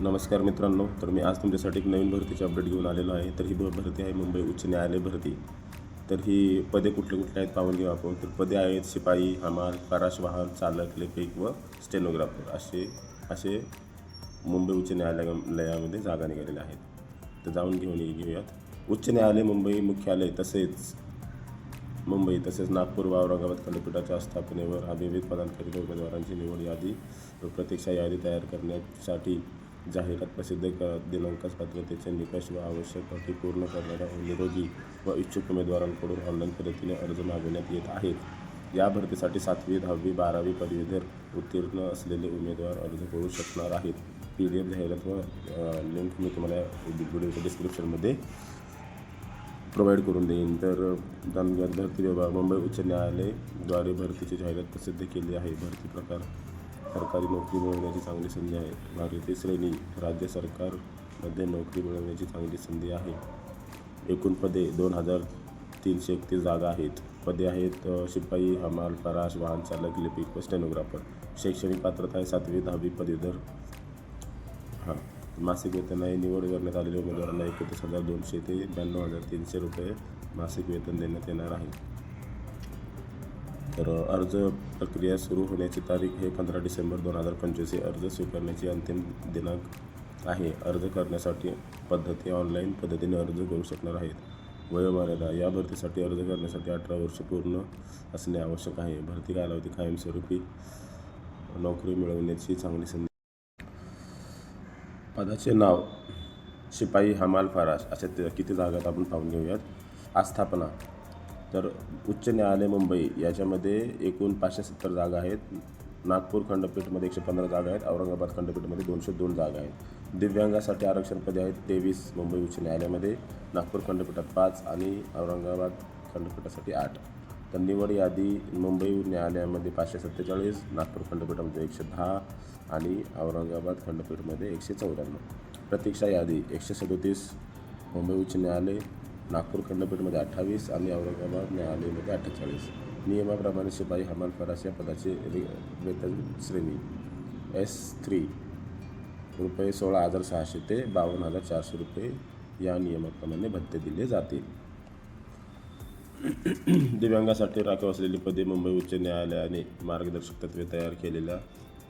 नमस्कार मित्रांनो तर मी आज तुमच्यासाठी एक नवीन भरतीची अपडेट घेऊन आलेलो आहे. तर ही भरती आहे मुंबई उच्च न्यायालय भरती. तर ही पदे कुठले कुठले आहेत पाहून घेऊ आपण. तर पदे आहेत शिपाई हमाल फराश वाहन चालक लेखिक व स्टेनोग्राफर असे असे मुंबई उच्च न्यायालयामध्ये जागा निघालेल्या आहेत. तर जाऊन घेऊन घेऊयात. उच्च न्यायालय मुंबई मुख्यालय तसेच मुंबई तसेच नागपूर व औरंगाबाद खंडपीठाच्या स्थापनेवर विविध पदांकरिता उमेदवारांची निवड यादी व प्रतीक्षा यादी तयार करण्यासाठी जाहिरात प्रसिद्ध क दिनांकास पात्रतेचे निकष व आवश्यक अटी पूर्ण करणाऱ्या निरोगी व इच्छुक उमेदवारांकडून ऑनलाईन पद्धतीने अर्ज मागवण्यात येत आहेत. या भरतीसाठी सातवी दहावी बारावी पदवीधर उत्तीर्ण असलेले उमेदवार अर्ज करू शकणार आहेत. पी डी एफ जाहिरात व लिंक मी तुम्हाला व्हिडिओच्या डिस्क्रिप्शनमध्ये प्रोव्हाइड करून देईन. तर धनगर भरती विभाग मुंबई उच्च न्यायालयद्वारे भरतीची जाहिरात प्रसिद्ध केली आहे. भरती प्रकार सरकारी नोकरी मिळवण्याची चांगली संधी आहे. भारतीय श्रेणी राज्य सरकारमध्ये नोकरी मिळवण्याची चांगली संधी आहे. एकूण पदे दोन हजार तीनशे एकतीस जागा आहेत. पदे आहेत शिपाई हमाल फराश वाहन चालक लिपिक व स्टेनोग्राफर शैक्षणिक पात्रता आहे सातवी दहावी पदवीधर हां. मासिक वेतन आहे. निवड करण्यात आलेल्या उमेदवारांना एकतीस हजार दोनशे ते ब्याण्णव हजार तीनशे रुपये मासिक वेतन देण्यात येणार आहे. तर अर्ज प्रक्रिया सुरू होण्याची तारीख हे पंधरा डिसेंबर दोन हजार पंचवीस हे अर्ज स्वीकारण्याची अंतिम दिनांक आहे. अर्ज करण्यासाठी पद्धती ऑनलाईन पद्धतीने अर्ज करू शकणार आहेत. वयोमर्यादा या भरतीसाठी अर्ज करण्यासाठी अठरा वर्ष पूर्ण असणे आवश्यक आहे. भरती कालावधी कायमस्वरूपी नोकरी मिळवण्याची चांगली संधी पदाचे नाव शिपाई हमाल फराश अशा किती जागात आपण पाहून घेऊयात. आस्थापना तर उच्च न्यायालय मुंबई याच्यामध्ये एकूण पाचशे सत्तर जागा आहेत. नागपूर खंडपीठमध्ये एकशे पंधरा जागा आहेत. औरंगाबाद खंडपीठमध्ये दोनशे दोन जागा आहेत. दिव्यांगासाठी आरक्षण पदे आहेत तेवीस मुंबई उच्च न्यायालयामध्ये नागपूर खंडपीठात पाच आणि औरंगाबाद खंडपीठासाठी आठ. तर निवड यादी मुंबई न्यायालयामध्ये पाचशे सत्तेचाळीस नागपूर खंडपीठामध्ये एकशे दहा आणि औरंगाबाद खंडपीठमध्ये एकशे चौऱ्याण्णव. प्रतीक्षा यादी एकशे सदोतीस मुंबई उच्च न्यायालय नागपूर खंडपीठमध्ये अठ्ठावीस आणि औरंगाबाद न्यायालयामध्ये अठ्ठेचाळीस. नियमाप्रमाणे शिपाई हमाल फरास या पदाचे रे वेतन श्रेणी. एस थ्री रुपये सोळा हजार सहाशे ते बावन्न हजार चारशे रुपये या नियमाप्रमाणे भत्ते दिले जातील. दिव्यांगासाठी राखीव असलेली पदे मुंबई उच्च न्यायालयाने मार्गदर्शक तत्त्वे तयार केलेल्या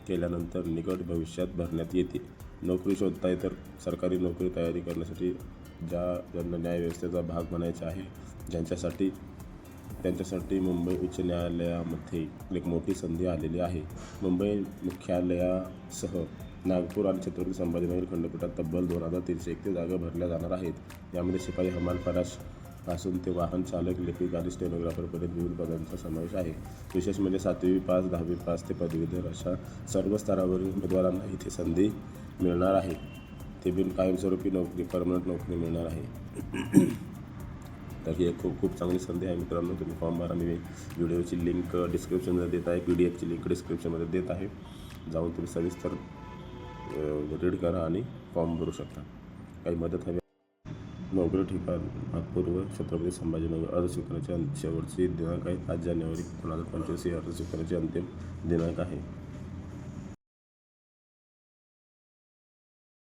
केल्यानंतर निकट भविष्यात भरण्यात येतील. नोकरी शोधता तर सरकारी नोकरी तयारी करण्यासाठी ज्या ज्यांना न्यायव्यवस्थेचा भाग बनायचा आहे ज्यांच्यासाठी त्यांच्यासाठी मुंबई उच्च न्यायालयामध्ये एक मोठी संधी आलेली आहे. मुंबई मुख्यालयासह नागपूर आणि छत्रपती संभाजीनगर खंडपीठात तब्बल दोन हजार तीनशे एकतीस जागा भरल्या जाणार आहेत. यामध्ये शिपाई हमाल फराशपासून ते वाहन चालक लिपिक आणि स्टेनोग्राफरपर्यंत विविध पदांचा समावेश आहे. विशेष म्हणजे सातवी पास दहावी पास ते पदवीधर अशा सर्व स्तरावरील उमेदवारांना इथे संधी मिळणार आहे. ते बिन कायमस्वरूपी नोकरी परमनंट नोकरी मिळणार आहे. तर ही एक खूप खूप चांगली संधी आहे मित्रांनो. तुम्ही फॉर्म भरा मी व्हिडिओची लिंक डिस्क्रिप्शनमध्ये देत आहे. पी डी एफची लिंक डिस्क्रिप्शनमध्ये देत आहे. जाऊन तुम्ही सविस्तर रीड करा आणि फॉर्म भरू शकता. काही मदत हवी नोकरी ठिकाण नागपूर व छत्रपती संभाजीनगर. अर्ज स्वीकारण्याची शेवटची दिनांक आहे. पाच जानेवारी दोन हजार पंचवीस. ही अर्ज स्वीकारण्याची अंतिम दिनांक आहे.